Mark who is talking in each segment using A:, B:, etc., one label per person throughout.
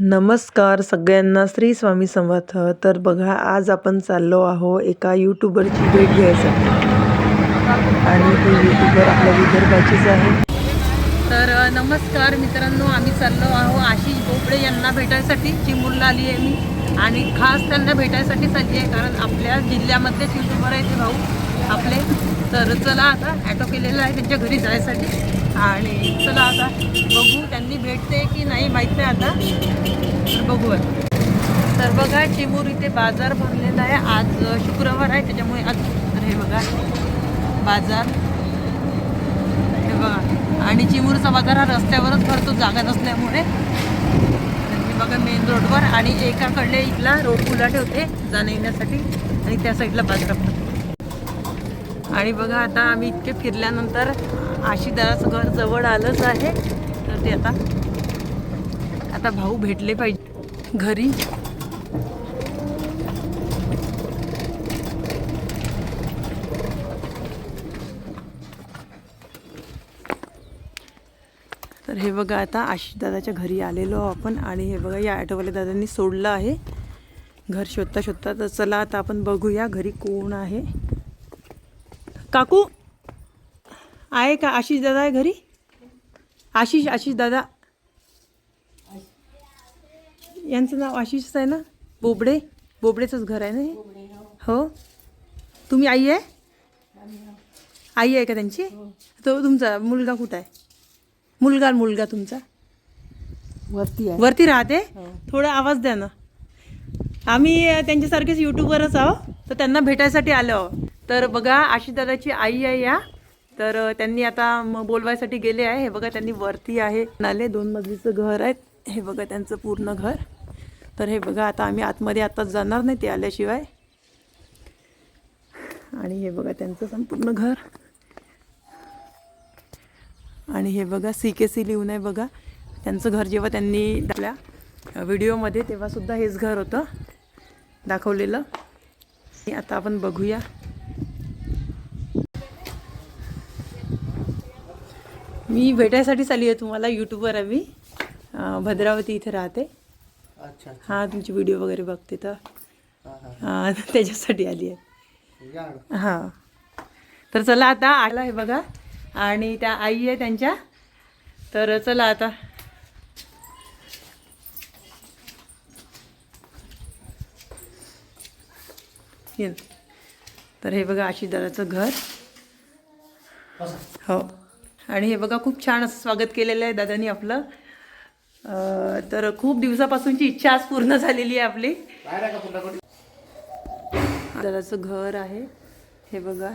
A: नमस्कार सगळ्यांना श्री स्वामी समर्थ. तर बघा आज आपण चाललो आहो एका यूट्यूबरची भेट घ्यायसाठी. आणि ते यूट्यूबर आपल्या विदर्भाचीच आहे.
B: तर नमस्कार मित्रांनो आम्ही चाललो आहो आशिष बोबडे यांना भेटायसाठी. चिमूरला आली आहे मी. आणि खास त्यांना भेटायसाठी चालली आहे कारण आपल्या जिल्ह्यामध्येच युट्यूबर आहे ते भाऊ आपले. तर चला आता ॲटो केलेला आहे त्यांच्या घरी जायसाठी. आणि चला आता बघू त्यांनी भेटते की नाही माहीत नाही आता. तर बघू तर बघा चिमूर इथे बाजार भरलेला आहे. आज शुक्रवार आहे त्याच्यामुळे आज तर हे बघा बाजार. हे बघा. आणि चिमूरचा बाजार हा रस्त्यावरच भरतो जागा नसल्यामुळे. हे बघा मेन रोडवर आणि एकाकडले इथला रोड खुला ठेवते जाण्या येण्यासाठी. आणि त्या साईडला बाजार. भरतो आणि बघा आता आम्ही इतके फिरल्यानंतर आशीदाराचं घर जवळ आलंच आहे. तर ते आता आता भाऊ भेटले पाहिजे. घरी. तर हे बघा आता आशिष दादाच्या घरी आलेलो आपण आणि हे बघा या ॲटोवाल्या दादांनी सोडलं आहे. घर शोधता शोधता तर चला आता आपण बघूया घरी कोण आहे. काकू! आहे का आशिष दादा आहे घरी? आशिष आशिष दादा. यांचं नाव आशिषच आहे ना? बोबडे. बोबडेचंच घर आहे ना हे? हो? तुम्ही आई आहे? आई आहे का त्यांची? तो तुमचा मुलगा कुठं आहे? मुलगा मुलगा तुमचा?
A: वरती आहे.
B: वरती राहते? थोडा आवाज द्या ना. आम्ही त्यांच्यासारखेच युट्यूबवरच आहो तर त्यांना भेटायसाठी आलो तर बघा आशिषदादाची आई आहे या. तर त्यांनी आता बोलवायसाठी गेले आहे. हे बघा त्यांनी वरती आहे. नाले दोन मजलीचं घर आहे हे बघा त्यांचं पूर्ण घर. तर हे बघा आता आम्ही आतमध्ये आताच जाणार नाही ते आल्याशिवाय. आणि हे बघा त्यांचं संपूर्ण घर. आणि हे बघा सी के सी लिहून आहे बघा. त्यांचं घर जेव्हा त्यांनी आपल्या व्हिडिओमध्ये तेव्हासुद्धा हेच घर होतं दाखवलेलं. आता आपण बघूया. मी भेटायसाठीच आली आहे तुम्हाला यूट्यूबवर अं, भद्रावती इथे राहते. हां तुमची व्हिडिओ वगैरे बघते तर. हां त्याच्यासाठी आली आहे. हां. तर चला आता आला आहे बघा. आणि त्या आई आहे त्यांच्या. तर चला आता. ये. तर हे बघा आशीदादाचं घर. हो. आणि हे बघा खूप छान असं स्वागत केलेलं आहे दादानी आपलं. तर खूप दिवसापासूनची इच्छा आज पूर्ण झालेली आहे आपली. दादाचं घर आहे. हे बघा.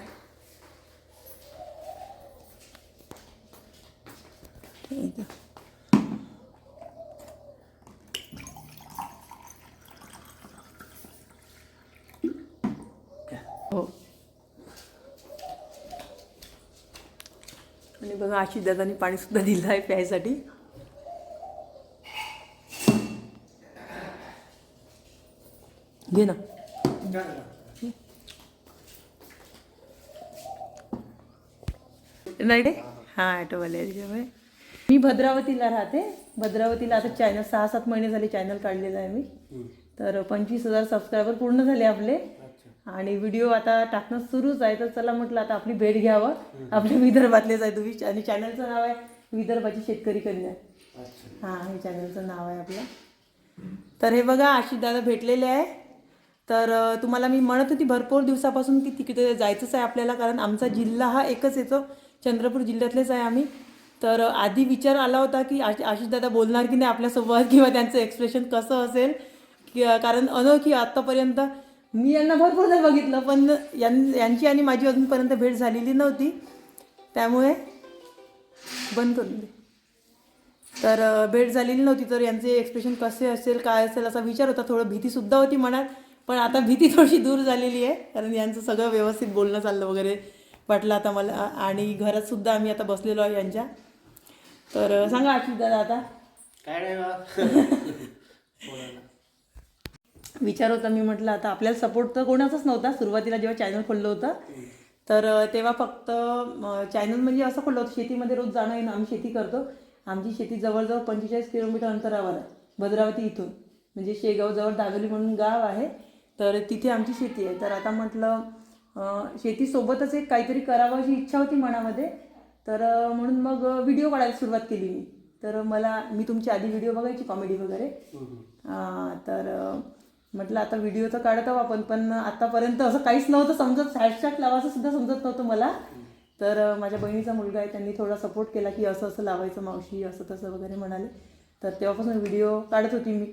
B: ठीक आहे. हो आणि बघा अशी दादानी पाणीसुद्धा दिलं आहे प्यायसाठी. घे ना. नाही रे? हां ॲटोवाले त्याच्यामुळे मी भद्रावतीला राहते. भद्रावतीला आता चॅनल सहा सात महिने झाले चॅनल काढलेलं आहे मी. तर पंचवीस हजार सबस्क्रायबर पूर्ण झाले आपले. आणि व्हिडिओ आता टाकणं सुरूच आहे तर चला म्हटलं आता आपली भेट घ्यावं. आपल्या विदर्भातलेच आहे तुम्ही. आणि चॅनलचं नाव आहे विदर्भाची शेतकरी कन्या. हां हे चॅनलचं नाव आहे आपलं. तर हे बघा आशिष दादा भेटलेले आहे. तर तुम्हाला मी म्हणत होती भरपूर दिवसापासून की तिकडे जायचंच आहे आपल्याला कारण आमचा जिल्हा हा एकच येतो चंद्रपूर जिल्ह्यातलेच आहे आम्ही. तर आधी विचार आला होता की आश आशिष दादा बोलणार की नाही आपल्यासोबत किंवा त्यांचं एक्सप्रेशन कसं असेल? की कारण अनोळखी आत्तापर्यंत मी यांना भरपूरदा बघितलं पण यां यांची आणि माझी अजूनपर्यंत भेट झालेली नव्हती. त्यामुळे बंद करून दे. तर भेट झालेली नव्हती तर यांचे एक्सप्रेशन कसे असेल काय असेल असा विचार होता. थोडं भीतीसुद्धा होती मनात पण आता भीती थोडीशी दूर झालेली आहे कारण यांचं सगळं व्यवस्थित बोलणं चाललं वगैरे वाटलं आता मला. आणि घरात सुद्धा आम्ही आता बसलेलो आहे यांच्या. तर सांगा आशिष दादा आता.
C: काय नाही
B: विचार होता मी म्हटलं आता आपल्याला सपोर्ट तर कोणाचाच नव्हता. सुरुवातीला जेव्हा चॅनल खोललं होतं तर तेव्हा फक्त चॅनल म्हणजे असं खोललं होतं शेतीमध्ये रोज जाणं येणं आम्ही शेती करतो. आमची शेती जवळजवळ पंचेचाळीस किलोमीटर अंतरावर आहे भद्रावती इथून. म्हणजे शेगावजवळ दावेली म्हणून गाव आहे तर तिथे आमची शेती आहे. तर आता म्हटलं शेतीसोबतच एक काहीतरी करावं अशी इच्छा होती मनामध्ये. तर म्हणून मग व्हिडिओ काढायला सुरुवात केली मी. तर मला मी तुमची आधी व्हिडिओ बघायची कॉमेडी वगैरे. तर म्हटलं आता व्हिडिओ तर काढत आहो आपण पण आतापर्यंत असं काहीच नव्हतं समजत. हॅशटॅग लावायचं सुद्धा समजत नव्हतं मला. तर माझ्या बहिणीचा मुलगा आहे त्यांनी थोडा सपोर्ट केला की असं असं लावायचं मावशी असं तसं वगैरे म्हणाले. तर तेव्हापासून व्हिडिओ काढत होती मी.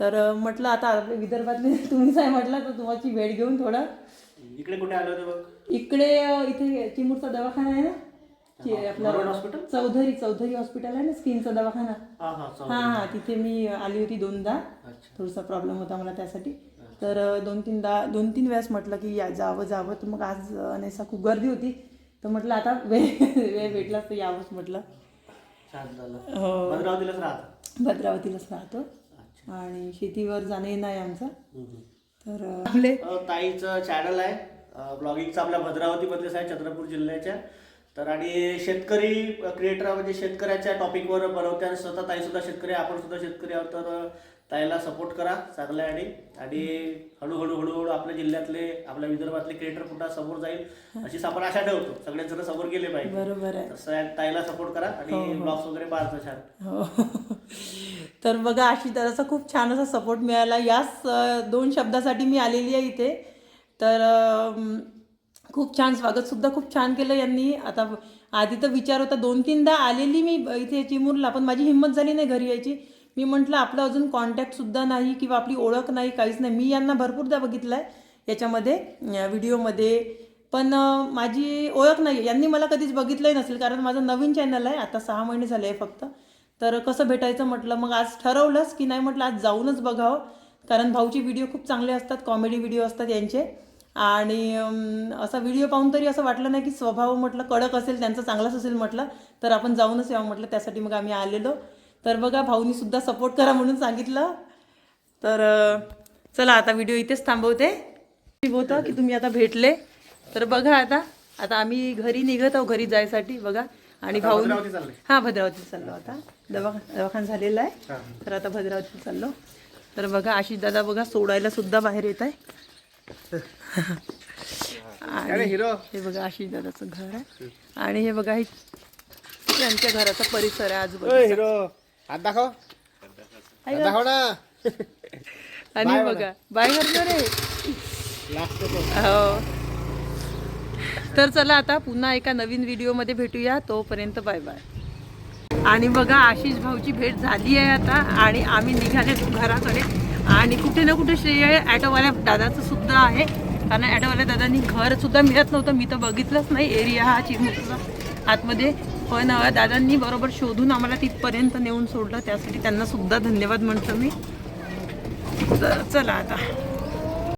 B: तर म्हटलं आता आपल्या विदर्भातले तुम्हीच आहे म्हटलं तर तुम्हाची भेट घेऊन थोडं.
C: इकडे कुठे आले होते बघ?
B: इकडे इथे चिमूरचा दवाखाना आहे ना? आपला
C: हॉस्पिटल
B: चौधरी चौधरी हॉस्पिटल आहे ना स्किनचा दवाखाना.
C: हा हा.
B: हा हा तिथे मी आली होती दोनदा. थोडासा प्रॉब्लेम होता मला त्यासाठी. तर दोन तीनदा दोन तीन वेळेस म्हटलं की या जावं जावं. तर मग आज अनेसा खूप गर्दी होती. तर म्हटलं आता वेळ वेळ भेटलाच तर यावंच म्हटलं. हो.
C: भद्रावतीलाच राहत?
B: भद्रावतीलाच राहतो. आणि शेतीवर जाणं येणं आहे आमचं. तर आपले
C: ताईचं चॅनल आहे. ब्लॉगिंगचं आपल्या भद्रावतीमध्येच आहे चंद्रपूर जिल्ह्याच्या. तर आणि शेतकरी क्रिएटर म्हणजे शेतकऱ्याच्या टॉपिकवर बनवते आणि स्वतः ताई सुद्धा शेतकरी आपण सुद्धा शेतकरी आहोत तर ताईला सपोर्ट करा चांगल्या आणि आणि हळूहळू हळूहळू आपल्या जिल्ह्यातले आपल्या विदर्भातले क्रिएटर पुन्हा समोर जाईल अशीच आपण आशा ठेवतो. सगळेच जण समोर गेले पाहिजे.
B: बरोबर आहे.
C: ताईला सपोर्ट करा आणि ब्लॉग्स वगैरे पाहतो छान.
B: हो. तर बघा अशी तराचा खूप छान असा सपोर्ट मिळाला याच दोन शब्दासाठी मी आलेली आहे इथे. तर खूप छान स्वागतसुद्धा खूप छान केलं यांनी. आता आधी तर विचार होता दोन तीनदा आलेली मी इथे चिमूरला पण माझी हिंमत झाली नाही घरी यायची. मी म्हटलं आपलं अजून कॉन्टॅक्टसुद्धा नाही किंवा आपली ओळख नाही काहीच नाही. मी यांना भरपूरदा बघितलं आहे याच्यामध्ये व्हिडिओमध्ये. पण माझी ओळख नाही. यांनी मला कधीच बघितलंही नसेल कारण माझं नवीन चॅनल आहे. आता सहा महिने झाले आहे फक्त. तर कसं भेटायचं म्हटलं मग आज ठरवलंच की नाही म्हटलं आज जाऊनच बघावं. कारण भाऊचे व्हिडिओ खूप चांगले असतात कॉमेडी व्हिडिओ असतात यांचे. आणि असा व्हिडिओ पाहून तरी असं वाटलं नाही की स्वभाव म्हटलं कडक असेल त्यांचा चांगलाच असेल म्हटलं तर आपण जाऊनच यावं म्हटलं. त्यासाठी मग आम्ही आलेलो. तर बघा भाऊनी सुद्धा सपोर्ट करा म्हणून सांगितलं. तर चला आता व्हिडिओ इथेच थांबवते. होतं की तुम्ही आता भेटले. तर बघा आता आता आम्ही घरी निघत आहोत घरी जायसाठी बघा. आणि भाऊ हा भद्रावती चाललो आता. दवा दवाखाना झालेला आहे. तर आता भद्रावती चाललो. तर बघा आशिष दादा बघा सोडायला सुद्धा बाहेर येत आहे. आणि
C: हिरो
B: हे बघा आशिष दादाचं घर आहे. आणि हे बघा हे त्यांच्या घराचा परिसर आहे आजूबाजू
C: हिरो. हात दाखव? दाखव ना.
B: आणि बघा बाय करतो रे
C: लास्ट
B: हो. तर चला आता पुन्हा एका नवीन व्हिडिओमध्ये भेटूया. तोपर्यंत बाय बाय. आणि बघा आशिष भाऊची भेट झाली आहे आता. आणि आम्ही निघाले घराकडे. आणि कुठे ना कुठे श्रेय ॲटोवाल्या दादाचं सुद्धा आहे. कारण ॲटोवाल्या दादांनी घरसुद्धा मिळत नव्हतं. मी तर बघितलंच नाही. एरिया हा चिमूरचा आतमध्ये. पण दादांनी बरोबर शोधून आम्हाला तिथपर्यंत नेऊन सोडलं. त्यासाठी त्यांना सुद्धा धन्यवाद म्हणतो मी. तर चला आता.